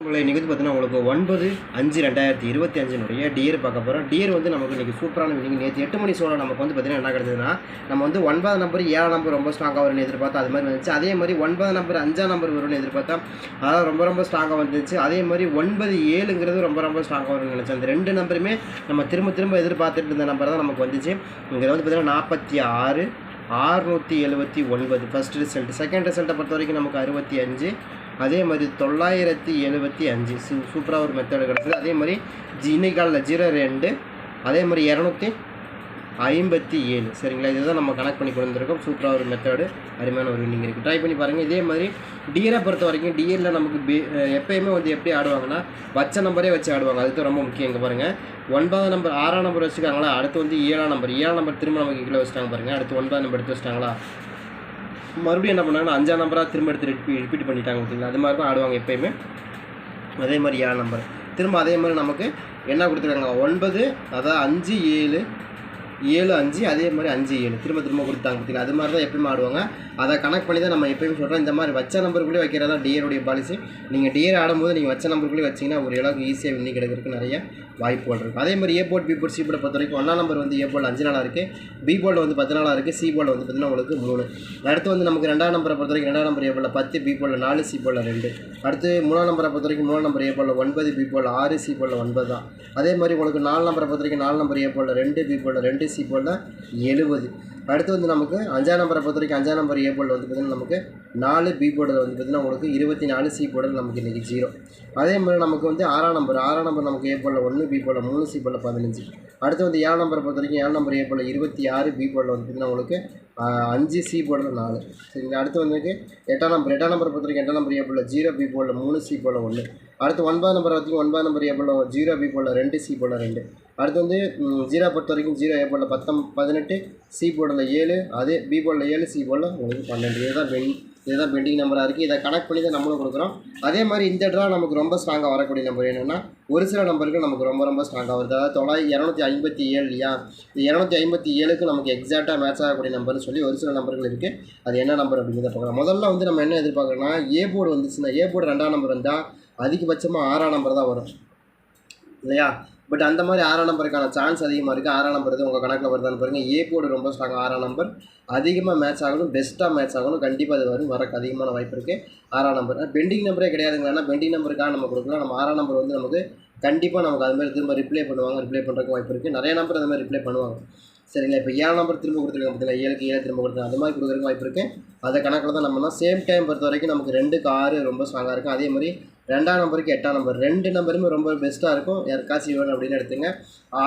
உங்களை இன்றைக்கி வந்து பார்த்தீங்கன்னா உங்களுக்கு ஒன்பது அஞ்சு ரெண்டாயிரத்தி இருபத்தி அஞ்சினுடைய டியர் பார்க்க போகிறோம் டியர் வந்து நமக்கு இன்றைக்கி சூப்பரான நீங்கள் நேற்று எட்டு மணி சோழ நமக்கு வந்து பார்த்தீங்கன்னா என்ன கிடச்சதுன்னா நம்ம வந்து ஒன்பது நம்பர் ஏழாம் நம்பர் ரொம்ப ஸ்ட்ராங்காக வரும்னு எதிர்பார்த்தா அது மாதிரி வந்துச்சு. அதே மாதிரி ஒன்பது நம்பர் அஞ்சாம் நம்பர் வரும்னு எதிர்பார்த்தா அதாவது ரொம்ப ரொம்ப ஸ்ட்ராங்காக வந்துச்சு. அதே மாதிரி ஒன்பது ஏழுங்கிறது ரொம்ப ரொம்ப ஸ்ட்ராங்காக வரும்னு நினச்சேன். அந்த ரெண்டு நம்பருமே நம்ம திரும்ப திரும்ப எதிர்பார்த்துட்டு இருந்த நம்பர் தான் நமக்கு வந்துச்சு. இங்கே வந்து பார்த்தீங்கன்னா நாற்பத்தி ஆறு ஆறுநூற்றி எழுபத்தி ஒன்பது ஃபஸ்ட் ரிசல்ட் செகண்ட் ரிசல்ட்டை பொறுத்த வரைக்கும் நமக்கு அறுபத்தி அஞ்சு அதே மாதிரி தொள்ளாயிரத்தி எழுபத்தி அஞ்சு. சூ சூப்பராக ஒரு மெத்தடு கிடச்சிது. அதே மாதிரி ஜி இன்னைக்கு ஜீரோ ரெண்டு. அதே மாதிரி இரநூத்தி ஐம்பத்தி ஏழு. சரிங்களா? இதுதான் நம்ம கனெக்ட் பண்ணி கொண்டு சூப்பராக ஒரு மெத்தடு அருமையான ஒரு வின்னிங் இருக்குது ட்ரை பண்ணி பாருங்கள் இதே மாதிரி டிஎரை பொறுத்த வரைக்கும் டிஎரில் நமக்கு எப்பயுமே வந்து எப்படி ஆடுவாங்கன்னா வச்ச நம்பரே வச்சு ஆடுவாங்க. அதுதான் ரொம்ப முக்கியம் இங்கே பாருங்கள் ஒன்பதாம் நம்பர் ஆறாம் நம்பர் வச்சுருக்காங்களா? அடுத்து வந்து ஏழாம் நம்பர் ஏழாம் நம்பர் திரும்ப நமக்கு கீழே வச்சுட்டாங்க பாருங்கள் அடுத்து ஒன்பதாம் நம்பர் எடுத்து வச்சிட்டாங்களா? மறுபடியும் என்ன பண்ணாங்கன்னா அஞ்சாம் நம்பராக திரும்ப எடுத்து ரிப்பீட் ரிப்பீட் பண்ணிட்டாங்க பார்த்தீங்களா? அது மாதிரி தான் ஆடுவாங்க எப்பயுமே. அதே மாதிரி ஏழு நம்பர் திரும்ப அதே மாதிரி நமக்கு என்ன கொடுத்துருக்காங்க? ஒன்பது அதாவது அஞ்சு ஏழு ஏழு அஞ்சு அதே மாதிரி அஞ்சு ஏழு. திரும்ப திரும்ப கொடுத்தாங்க பார்த்தீங்களா அது மாதிரி தான் எப்பயுமே ஆடுவாங்க. அதை கனெக்ட் பண்ணி தான் நம்ம எப்பயுமே சொல்கிறோம் இந்த மாதிரி வச்ச நம்பருக்குள்ளே வைக்கிறதா டியருடைய பாலிசி நீங்கள் டியர் ஆடும்போது நீங்கள் வச்ச நம்பருக்குள்ளே வச்சிங்கன்னா ஒரு அளவுக்கு ஈஸியாக வின்னி கிடைக்கிறதுக்கு நிறைய வாய்ப்புகள் இருக்குது அதே மாதிரி A board B board C போர்டை பொறுத்த வரைக்கும் ஒன்றாம் நம்பர் வந்து ஏ போர்டு அஞ்சு நாளாக இருக்குது பி போர்டில் வந்து பத்து நாளாக இருக்குது சி போர்டில் வந்து பார்த்தீங்கன்னா உங்களுக்கு மூணு. அடுத்து வந்து நமக்கு ரெண்டாம் நம்பரை பொறுத்த வரைக்கும் ரெண்டாம் நம்பர் ஏ போர்டில் பத்து பி போர்டில் நாலு சி போர்டில் ரெண்டு. அடுத்து மூணாம் நம்பரை பொறுத்த வரைக்கும் மூணாம் நம்பர் ஏ போர்டில் ஒன்பது பி போர்டில் ஆறு சி போர்டில் ஒன்பது தான் அதே மாதிரி உங்களுக்கு நாலு நம்பரை பொறுத்த வரைக்கும் நாலு நம்பர் ஏ போர்டில் ரெண்டு பி போர்டில் ரெண்டு சி போர்டில் எழுபது. அடுத்து வந்து நமக்கு அஞ்சாம் நம்பரை பொறுத்த வரைக்கும் அஞ்சாம் நம்பர் ஏ போர்டில் வந்து பார்த்திங்கன்னா நமக்கு நாலு பி போர்டில் வந்து பார்த்திங்கன்னா உங்களுக்கு இருபத்தி நாலு சி போர்டில் நமக்கு இன்றைக்கி ஜீரோ அதே மாதிரி நமக்கு வந்து ஆறாம் நம்பர் ஆறாம் நம்பர் நமக்கு ஏ போர்டில் ஒன்று பி போர்டில் மூணு சி போர்டில் பதினஞ்சு. அடுத்து வந்து ஏழாம் நம்பரை பொறுத்த வரைக்கும் ஏழாம் நம்பர் ஏ போர்டில் இருபத்தி ஆறு பி போர்டில் வந்து பார்த்திங்கன்னா உங்களுக்கு அஞ்சு சி போர்டில் நாலு. சரிங்களா அடுத்து வந்துட்டு எட்டாம் நம்பர் எட்டாம் நம்பரை பொறுத்த வரைக்கும் எட்டாம் நம்பர் ஏ ஜீரோ பி போர்டில் மூணு சி போல் ஒன்று அடுத்து ஒன்பதாம் நம்பர் வரைக்கும் ஒன்பதாம் நம்பர் ஏ போர்டில் ஜீரோ பி போர்டில் ரெண்டு சி போல் ரெண்டு. அடுத்து வந்து ஜீரோ பொறுத்த வரைக்கும் ஜீரோ ஏ போர்டில் பத்தம் பதினெட்டு சி போர்டில் ஏழு. அதே பி போர்டில் ஏழு சி போர்டில் உங்களுக்கு பன்னெண்டு. இதுதான் பெண் இதுதான் பெண்டிங் நம்பராக இருக்குது இதை கனெக்ட் பண்ணி தான் நம்மளும் கொடுக்குறோம். அதே மாதிரி இந்த ட்ரா நமக்கு ரொம்ப ஸ்ட்ராங்காக வரக்கூடிய நம்பர் என்னென்னா ஒரு சில நம்பருக்கு நமக்கு ரொம்ப ரொம்ப ஸ்ட்ராங்காக வருது. அதாவது தொள்ளாயிரத்தி இரநூத்தி ஐம்பத்தி ஏழு இல்லையா? இந்த இரநூத்தி ஐம்பத்தி ஏழுக்கு நமக்கு எக்ஸாக்டாக மேட்ச் ஆகக்கூடிய நம்பர்னு சொல்லி ஒரு சில நம்பர்கள் இருக்குது அது என்ன நம்பர் அப்படிங்கிறத பார்க்கலாம். முதல்ல வந்து நம்ம என்ன எதிர்பார்க்குறோம்னா ஏ போர்டு வந்துச்சுன்னா ஏ போர்டு ரெண்டாம் நம்பர் இருந்தால் அதிகபட்சமாக ஆறாம் நம்பர் தான் வரும். இல்லையா? பட் அந்த மாதிரி ஆறாம் நம்பருக்கான சான்ஸ் அதிகமாக இருக்குது ஆறாம் நம்பர் இது உங்கள் கணக்கில் வருதான்னு பாருங்கள் ஏ போர்டு ரொம்ப ஸ்ட்ராங் ஆறாம் நம்பர் அதிகமாக மேட்ச் ஆகணும் பெஸ்ட்டாக மேட்ச் ஆகணும். கண்டிப்பாக அது வரும். வரக்கு அதிகமான வாய்ப்பு இருக்குது ஆறாம் நம்பர் பெண்டிங் நம்பரே கிடையாதுங்க ஏன்னா பெண்டிங் நம்பருக்காக நம்ம கொடுக்கலாம். நம்ம ஆறாம் நம்பர் வந்து நமக்கு கண்டிப்பாக நமக்கு அது மாதிரி திரும்ப ரிப்ளை பண்ணுவாங்க. ரிப்ளை பண்ணுறதுக்கு வாய்ப்பு இருக்குது நிறைய நம்பர் அந்த மாதிரி ரிப்ளை பண்ணுவாங்க. சரிங்களா? இப்போ ஏழு நம்பர் திரும்ப கொடுத்துருக்கோம் பார்த்தீங்களா ஏழுக்கு ஏழு திரும்ப கொடுத்துருக்காங்க. அது மாதிரி கொடுக்குறதுக்கு வாய்ப்பு இருக்குது அதை கணக்கில் தான் நம்மனா சேம் டைம் பொறுத்த வரைக்கும் நமக்கு ரெண்டுக்கு ஆறு ரொம்ப ஸ்ட்ராங்காக இருக்கும். அதே மாதிரி ரெண்டாம் நம்பருக்கு எட்டாம் நம்பர். ரெண்டு நம்பருமே ரொம்ப பெஸ்ட்டாக இருக்கும். யாருக்காச்சும் வேணும் அப்படின்னு எடுத்துங்க.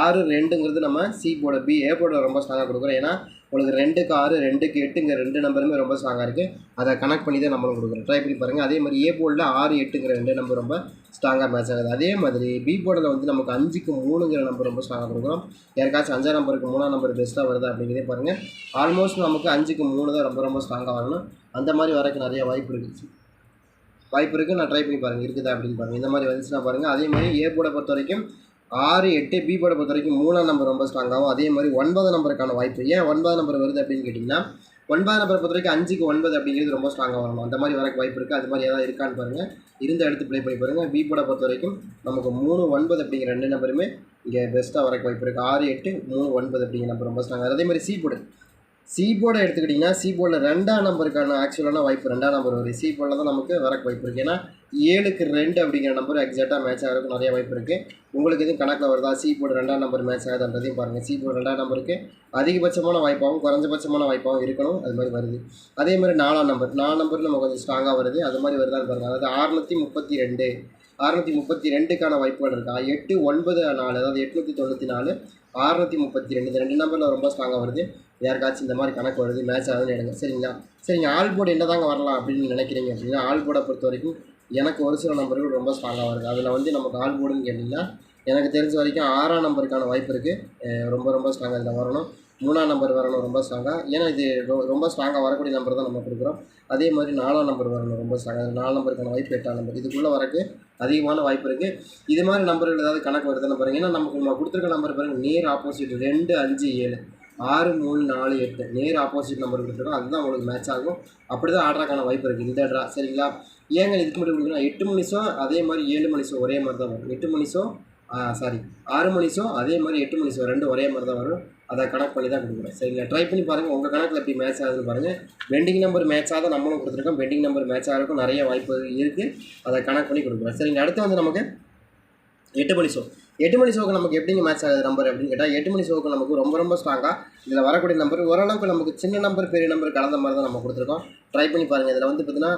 ஆறு ரெண்டுங்கிறது நம்ம சி போட பி ஏ போட ரொம்ப ஸ்ட்ராங்காக கொடுக்குறோம். ஏன்னா உங்களுக்கு ரெண்டுக்கு ஆறு ரெண்டுக்கு எட்டுங்கிற ரெண்டு நம்பருமே ரொம்ப ஸ்ட்ராங்காக இருக்குது அதை கனெக்ட் பண்ணி தான் நம்மளும் கொடுக்குறோம். ட்ரை பண்ணி பாருங்கள் அதே மாதிரி ஏ போர்டில் ஆறு எட்டுங்கிற ரெண்டு நம்பர் ரொம்ப ஸ்ட்ராங்காக மேட்ச் ஆகுது. அதே மாதிரி பி போர்டில் வந்து நமக்கு அஞ்சுக்கு மூணுங்கிற நம்பர் ரொம்ப ஸ்ட்ராங்காக கொடுக்குறோம். யாருக்காச்சும் அஞ்சாம் நம்பருக்கு மூணாம் நம்பர் பெஸ்ட்டாக வருது அப்படிங்கிறதே பாருங்கள் ஆல்மோஸ்ட் நமக்கு அஞ்சுக்கு மூணு தான் ரொம்ப ரொம்ப ஸ்ட்ராங்காக வரணும். அந்த மாதிரி வரக்கு நிறைய வாய்ப்பு இருக்குது. வாய்ப்பு இருக்குது நான் ட்ரை பண்ணி பாருங்கள் இருக்குதா அப்படின்னு பாருங்கள் இந்த மாதிரி வந்துச்சுன்னா பாருங்கள் அதே மாதிரி ஏ போட பொறுத்த வரைக்கும் ஆறு எட்டு பி போட பொறுத்த வரைக்கும் மூணாம் நம்பர் ரொம்ப ஸ்ட்ராங்காகும் அதே மாதிரி ஒன்பது நம்பருக்கான வாய்ப்பு. ஏன் ஒன்பது நம்பர் வருது அப்படின்னு கேட்டிங்கன்னா ஒன்பது நம்பரை பொறுத்த வரைக்கும் அஞ்சுக்கு ஒன்பது அப்படிங்கிறது ரொம்ப ஸ்ட்ராங்காக வரணும். அந்த மாதிரி வரக்கு வாய்ப்பு இருக்குது அது மாதிரி ஏதாவது இருக்கான்னு பாருங்கள் இருந்த எடுத்து ப்ளே பண்ணி பாருங்கள் பி போட பொறுத்த வரைக்கும் நமக்கு மூணு ஒன்பது அப்படிங்கிற ரெண்டு நம்பருமே இங்கே பெஸ்ட்டாக வரக்கு வாய்ப்பு இருக்குது ஆறு எட்டு மூணு ஒன்பது அப்படிங்கிற நம்பர் ரொம்ப ஸ்ட்ராங்காக அதே மாதிரி சி போர்டு சி போர்டை எடுத்துக்கிட்டிங்கன்னா சி போர்டில் ரெண்டாம் நம்பருக்கான ஆக்சுவலான வாய்ப்பு ரெண்டாம் நம்பர் வரும். சி போர்டில் தான் நமக்கு வரக்கு வாய்ப்பு இருக்குது ஏன்னா ஏழுக்கு ரெண்டு அப்படிங்கிற நம்பர் எக்ஸாக்டாக மேட்ச் ஆகிறதுக்கு நிறைய வாய்ப்பு இருக்குது உங்களுக்கு எதுவும் கணக்கில் வருதா? சி போர்டு ரெண்டாம் நம்பர் மேட்ச் ஆகுதுன்றதையும் பாருங்கள் சி போர்டு ரெண்டாம் நம்பருக்கு அதிகபட்சமான வாய்ப்பாகவும் குறைஞ்சபட்சமான வாய்ப்பாகவும் இருக்கணும். அது மாதிரி வருது. அதே மாதிரி நாலாம் நம்பர் நாலாம் நம்பர் நம்ம கொஞ்சம் ஸ்ட்ராங்காக வருது. அது மாதிரி வருதான்னு பாருங்கள் அதாவது அறுநூற்றி முப்பத்தி ரெண்டு. அறுநூற்றி முப்பத்தி ரெண்டுக்கான வாய்ப்புகள் இருக்கா? எட்டு ஒன்பது நாலு அதாவது எட்நூற்றி தொண்ணூற்றி நாலு அறுநூற்றி முப்பத்தி ரெண்டு. இந்த ரெண்டு நம்பரில் ரொம்ப ஸ்ட்ராங்காக வருது. யாருக்காச்சும் இந்த மாதிரி கணக்கு வருது மேட்ச் ஆகுதுன்னு எடுங்க. சரிங்களா? சரிங்க ஆல் போர்டு என்ன தாங்க வரலாம் அப்படின்னு நினைக்கிறீங்க அப்படின்னா ஆல் போர்டை பொறுத்த வரைக்கும் எனக்கு ஒரு சில நம்பர்கள் ரொம்ப ஸ்ட்ராங்காக வருது. அதில் வந்து நமக்கு ஆல் போர்டுன்னு கேட்டிங்கன்னா எனக்கு தெரிஞ்ச வரைக்கும் ஆறாம் நம்பருக்கான வாய்ப்பு இருக்குது ரொம்ப ரொம்ப ஸ்ட்ராங்காக இதில் வரணும். மூணாம் நம்பர் வரணும் ரொம்ப ஸ்ட்ராங்காக ஏன்னா இது ரொம்ப ஸ்ட்ராங்காக வரக்கூடிய நம்பர் தான் நம்ம கொடுக்குறோம். அதே மாதிரி நாலாம் நம்பர் வரணும் ரொம்ப ஸ்ட்ராங்காக நாலு நம்பருக்கான வாய்ப்பு எட்டாம் நம்பர் இதுக்குள்ளே வரக்கு அதிகமான வாய்ப்பு இருக்குது இது மாதிரி நம்பர்கள் ஏதாவது கணக்கு வருதுன்னு பாருங்கள் ஏன்னா நமக்கு நம்ம கொடுத்துருக்க நம்பர் பாருங்கள் நேர் ஆப்போசிட் ரெண்டு அஞ்சு ஏழு. ஆறு மூணு நாலு எட்டு. நேர் ஆப்போசிட் நம்பர் கொடுத்துருக்கோம் அதுதான் உங்களுக்கு மேட்ச் ஆகும். அப்படி தான் ஆடுறக்கான வாய்ப்பு இருக்குது இந்த ட்ரா சரிங்களா? ஏங்க இதுக்கு மட்டும் கொடுக்குறோம் எட்டு மணிசோ அதே மாதிரி ஏழு மணிசோ ஒரே மாதிரி தான் வரும். எட்டு மணிசோ சாரி ஆறு மணிசோ அதே மாதிரி எட்டு மணிசோ ரெண்டும் ஒரே மாதிரி தான் வரும். அதை கணக்கு பண்ணி தான் கொடுக்குறோம் சரிங்களா? ட்ரை பண்ணி பாருங்கள் உங்கள் கணக்கில் எப்படி மேட்ச் ஆகுதுன்னு பாருங்கள் பெண்டிங் நம்பர் மேட்ச் ஆகாத நம்மளும் கொடுத்துருக்கோம். பெண்டிங் நம்பர் மேட்ச் ஆகிறதுக்கும் நிறைய வாய்ப்பு இருக்குது அதை கணக்கு பண்ணி கொடுக்குறோம் சரிங்க அடுத்து வந்து நமக்கு எட்டு மணிசோ. எட்டு மணி ஷோக்கு நமக்கு எப்படிங்க மேட்ச் ஆகுது நம்பர் அப்படின்னு கேட்டால் எட்டு மணி ஷோக்கு நமக்கு ரொம்ப ரொம்ப ஸ்ட்ராங்காக இதில் வரக்கூடிய நம்பர் ஓரளவுக்கு நமக்கு சின்ன நம்பர் பெரிய நம்பர் கலந்த மாதிரி தான் நம்ம கொடுத்துருக்கோம். ட்ரை பண்ணி பாருங்கள் இதில் வந்து பார்த்தீங்கன்னா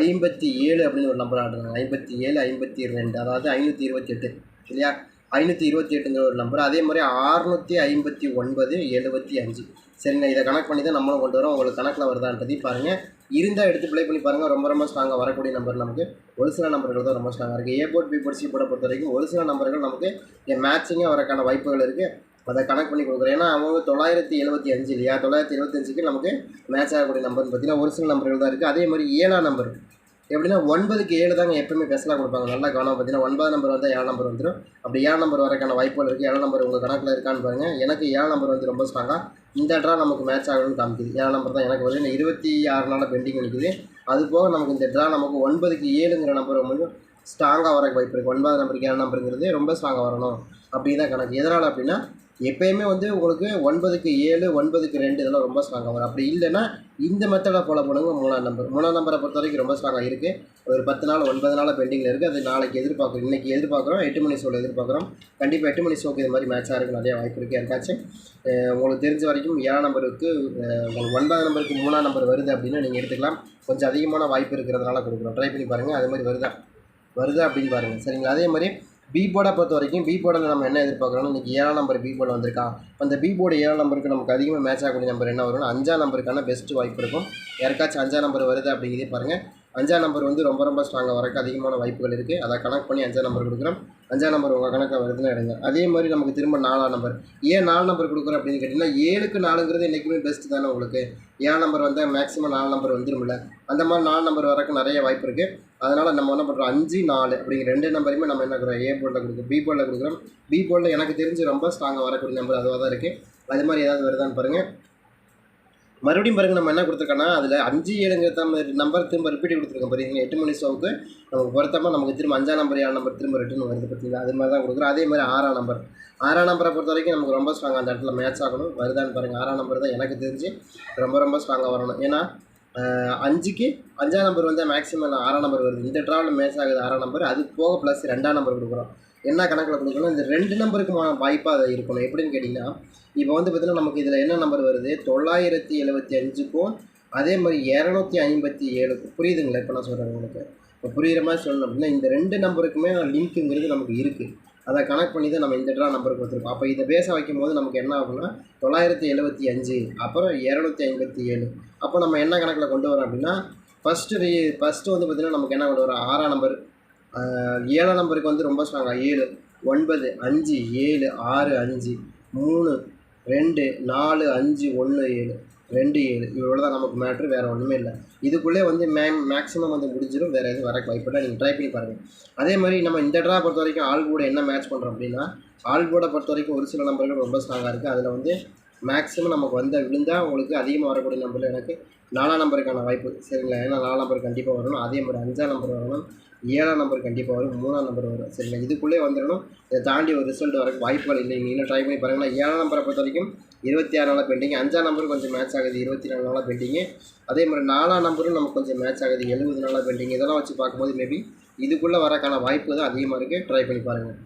ஐம்பத்தி ஏழு அப்படின்னு ஒரு நம்பர் ஆடுறாங்க ஐம்பத்தி ஏழு ஐம்பத்தி ரெண்டு அதாவது ஐநூற்றி இருபத்தி எட்டு. இல்லையா? ஐநூற்றி இருபத்தி எட்டுங்கிற ஒரு நம்பர் அதே மாதிரி அறுநூற்றி ஐம்பத்தி ஒன்பது எழுபத்தி அஞ்சு. சரிங்க இதை கணக்கு பண்ணி தான் நம்மளும் கொண்டு வரோம். உங்களுக்கு கணக்கில் வருதான்றதையும் பாருங்கள் இருந்தால் எடுத்து ப்ளே பண்ணி பாருங்கள் ரொம்ப ரொம்ப ஸ்ட்ராங்காக வரக்கூடிய நம்பர் நமக்கு. ஒரு சில நம்பர்கள் தான் ரொம்ப ஸ்ட்ராங்காக இருக்குது A board B board C பொறுத்த வரைக்கும் ஒரு சில நம்பர்கள் நமக்கு மேட்சிங்காக வரக்கான வாய்ப்புகள் இருக்குது அதை கணக்கு பண்ணி கொடுக்குறேன். ஏன்னா அவங்க தொள்ளாயிரத்தி எழுபத்தி அஞ்சு இல்லையா? தொள்ளாயிரத்தி எழுபத்தஞ்சுக்கு நமக்கு மேட்ச் ஆகக்கூடிய நம்பர்னு பார்த்தீங்கன்னா ஒரு சில நம்பர்கள் தான் இருக்குது அதே மாதிரி ஏழாம் நம்பர் எப்படின்னா ஒன்பதுக்கு ஏழு தாங்க எப்பவுமே பெஸ்ட்லாம் கொடுப்பாங்க. நல்லா கவனம் பார்த்தீங்கன்னா ஒன்பது நம்பர் வந்தால் ஏழு நம்பர் வந்துடும் அப்படி ஏழு நம்பர் வரக்கான வாய்ப்புகள் இருக்குது ஏழு நம்பர் உங்கள் கணக்கில் இருக்கான்னு பாருங்கள் எனக்கு ஏழு நம்பர் வந்து ரொம்ப ஸ்ட்ராங்காக இந்த ட்ரா நமக்கு மேட்ச் ஆகணும்னு காமிக்குது. ஏழு நம்பர் தான் எனக்கு வருது. இருபத்தி ஆறு நாள் பெண்டிங் நிற்குது அது போக நமக்கு இந்த ட்ரா நமக்கு ஒன்பதுக்கு ஏழுங்கிற நம்பர் கொஞ்சம் ஸ்ட்ராங்காக வர வாய்ப்பு இருக்குது ஒன்பது நம்பருக்கு ஏழு நம்பருங்கிறது ரொம்ப ஸ்ட்ராங்காக வரணும். அப்படி தான் கணக்கு. எதனால் அப்படின்னா எப்பயுமே வந்து உங்களுக்கு ஒன்பதுக்கு ஏழு ஒன்பதுக்கு ரெண்டு இதெல்லாம் ரொம்ப ஸ்ட்ராங்காக வரும். அப்படி இல்லைன்னா இந்த மெத்தடை ஃபாலோ பண்ணுங்க. மூணாம் நம்பர் மூணாம் நம்பரை பொறுத்த வரைக்கும் ரொம்ப ஸ்ட்ராங்காக இருக்குது ஒரு பத்து நாள் ஒன்பது நாள் பெண்டிங்கில் இருக்குது அது நாளைக்கு எதிர்பார்க்குறோம். இன்றைக்கி எதிர்பார்க்குறோம். எட்டு மணி ஷோவில் எதிர்பார்க்குறோம். கண்டிப்பாக எட்டு மணி ஷோக்கு இது மாதிரி மேட்சாக இருக்குது நிறைய வாய்ப்பு இருக்குது யாருக்காச்சும் உங்களுக்கு தெரிஞ்ச வரைக்கும் ஏழாம் நம்பருக்கு உங்களுக்கு ஒன்பதாம் நம்பருக்கு மூணாம் நம்பர் வருது அப்படின்னு நீங்கள் எடுத்துக்கலாம். கொஞ்சம் அதிகமான வாய்ப்பு இருக்கிறதுனால கொடுக்குறோம். ட்ரை பண்ணி பாருங்கள் அது மாதிரி வருதா? வருதா அப்படின்னு பாருங்கள் சரிங்களா? அதே மாதிரி பி போர்டை பொறுத்த வரைக்கும் பி போர்டில் நம்ம என்ன எதிர்பார்க்குறோம் இன்றைக்கி ஏழாம் நம்பர் பி போர்டு வந்திருக்கா? அந்த பி போர்டு ஏழாம் நம்பருக்கு நமக்கு அதிகமாக மேட்ச் ஆகக்கூடிய நம்பர் என்ன வரும்னா அஞ்சாம் நம்பருக்கான பெஸ்ட் வாய்ப்பு இருக்கும். யாருக்காச்சும் அஞ்சாம் நம்பர் வருது அப்படிங்கிறதே பாருங்கள் அஞ்சாம் நம்பர் வந்து ரொம்ப ரொம்ப ஸ்ட்ராங்காக வரக்கு அதிகமான வாய்ப்புகள் இருக்குது அதை கணக்கு பண்ணி அஞ்சாம் நம்பர் கொடுக்குறோம். அஞ்சாம் நம்பர் உங்கள் கணக்காக வருதுன்னு எடுங்க. அதே மாதிரி நமக்கு திரும்ப நாலாம் நம்பர் ஏன் நாலு நம்பர் கொடுக்குறோம் அப்படின்னு கேட்டிங்கன்னா ஏழுக்கு நாலுங்கிறது என்றைக்குமே பெஸ்ட் தானே உங்களுக்கு. ஏழு நம்பர் வந்தால் மேக்ஸிமம் நாலு நம்பர் வந்துருமில்ல அந்த மாதிரி நாலு நம்பர் வரக்கு நிறைய வாய்ப்பு இருக்குது அதனால் நம்ம என்ன பண்ணுறோம் அஞ்சு நாலு அப்படிங்கிற ரெண்டு நம்பரையுமே நம்ம என்ன கொடுக்குறோம் ஏ போர்டில் கொடுக்குறோம் பி போர்டில் கொடுக்குறோம். பி போர்டில் எனக்கு தெரிஞ்சு ரொம்ப ஸ்ட்ராங்காக வரக்கூடிய நம்பர் அதுவாக தான் இருக்குது அது மாதிரி ஏதாவது வருதான்னு பாருங்கள் மறுபடியும் பாருங்க நம்ம என்ன கொடுத்துருக்கோன்னா அதில் அஞ்சு ஏழுங்கிற மாதிரி நம்பர் திரும்ப ரிப்பீட் கொடுத்துருக்கோம் பாருங்க. எட்டு மணி ஷோவுக்கு நமக்கு பொருத்தமாக நமக்கு திரும்ப அஞ்சாம் நம்பர் ஏழாம் நம்பர் திரும்ப ரிட்டர்ன் வருது பார்த்தீங்களா அது மாதிரி தான் கொடுக்குறோம். அதே மாதிரி ஆறாம் நம்பர் ஆறாம் நம்பரை பொறுத்த வரைக்கும் நமக்கு ரொம்ப ஸ்ட்ராங்காக அந்த இடத்துல மேட்ச் ஆகணும். வருதான்னு பாருங்கள் ஆறாம் நம்பர் தான் எனக்கு தெரிஞ்சு ரொம்ப ரொம்ப ஸ்ட்ராங்காக வரணும். ஏன்னா அஞ்சுக்கு அஞ்சாம் நம்பர் வந்து மேக்ஸிமம் ஆறாம் நம்பர் வருது. இந்த ட்ராவலில் மேட்ச் ஆகுது ஆறாம் நம்பர் அது போக ப்ளஸ் ரெண்டாம் நம்பர் கொடுக்குறோம். என்ன கணக்கில் கொடுக்கணும்? இந்த ரெண்டு நம்பருக்கு வாய்ப்பாக அதை இருக்கணும். எப்படின்னு கேட்டிங்கன்னா இப்போ வந்து பார்த்தீங்கன்னா நமக்கு இதில் என்ன நம்பர் வருது? தொள்ளாயிரத்தி எழுபத்தி அஞ்சுக்கும் அதே மாதிரி இரநூத்தி ஐம்பத்தி ஏழுக்கும். புரியுதுங்களா? இப்போ நான் சொல்கிறேன் உங்களுக்கு. இப்போ புரியுற மாதிரி சொல்லணும் அப்படின்னா இந்த ரெண்டு நம்பருக்குமே லிங்க்குங்கிறது நமக்கு இருக்குது அதை கனெக்ட் பண்ணி தான் நம்ம இந்த ட்ரா நம்பர் கொடுத்துருக்கோம். அப்போ இதை பேச வைக்கும் போது நமக்கு என்ன ஆகும்னா தொள்ளாயிரத்தி எழுபத்தி அஞ்சு அப்புறம் இரநூத்தி ஐம்பத்தி ஏழு. அப்போ நம்ம என்ன கணக்கில் கொண்டு வரோம் அப்படின்னா ஃபஸ்ட்டு ரீ ஃபஸ்ட்டு வந்து பார்த்திங்கன்னா நமக்கு என்ன கொண்டு வரோம்? ஆறாம் நம்பர். ஏழாம் நம்பருக்கு வந்து ரொம்ப ஸ்ட்ராங்காக ஏழு ஒன்பது அஞ்சு ஏழு ஆறு அஞ்சு மூணு ரெண்டு நாலு அஞ்சு ஒன்று ஏழு ரெண்டு ஏழு. இவ்வளோ தான் நமக்கு மேட்ரு வேறு ஒன்றுமே இல்லை. இதுக்குள்ளே வந்து மே மேக்ஸிமம் வந்து முடிஞ்சிடும் வேறு எதுவும் வரக்கு வாய்ப்பில்லை நீங்கள் ட்ரை பண்ணி பாருங்கள் அதே மாதிரி நம்ம இந்த ட்ரா பொறுத்த வரைக்கும் ஆள் கூட என்ன மேட்ச் பண்ணுறோம் அப்படின்னா ஆள் கூட பொறுத்த வரைக்கும் ஒரு சில நம்பர்கள் ரொம்ப ஸ்ட்ராங்காக இருக்குது அதில் வந்து மேக்ஸிமம் நமக்கு வந்த விழுந்தால் உங்களுக்கு அதிகமாக வரக்கூடிய நம்பரில் எனக்கு நாலாம் நம்பருக்கான வாய்ப்பு. சரிங்களா? ஏன்னா நாலாம் நம்பர் கண்டிப்பாக வரணும். அதே மாதிரி அஞ்சாம் நம்பர் வரணும். ஏழாம் நம்பர் கண்டிப்பாக வரும் மூணாம் நம்பர் வரும். சரிங்களா? இதுக்குள்ளே வந்துடணும். இதை தாண்டி ஒரு ரிசல்ட் வரக்கு வாய்ப்புகள் இல்லை. நீங்கள் இன்னும் ட்ரை பண்ணி பாருங்களா ஏழாம் நம்பரை பொறுத்த வரைக்கும் இருபத்தி ஆறு நாளாக பெண்டிங் அஞ்சாம் நம்பர் கொஞ்சம் மேட்ச் ஆகுது. இருபத்தி நாலு நாளாக பெண்டிங்கு அதே மாதிரி நாலாம் நம்பரும் நமக்கு கொஞ்சம் மேட்ச் ஆகுது. எழுபது நாளாக பெண்டிங் இதெல்லாம் வச்சு பார்க்கும்போது மேபி இதுக்குள்ளே வரக்கான வாய்ப்பு தான் அதிகமாக இருக்குது ட்ரை பண்ணி பாருங்கள்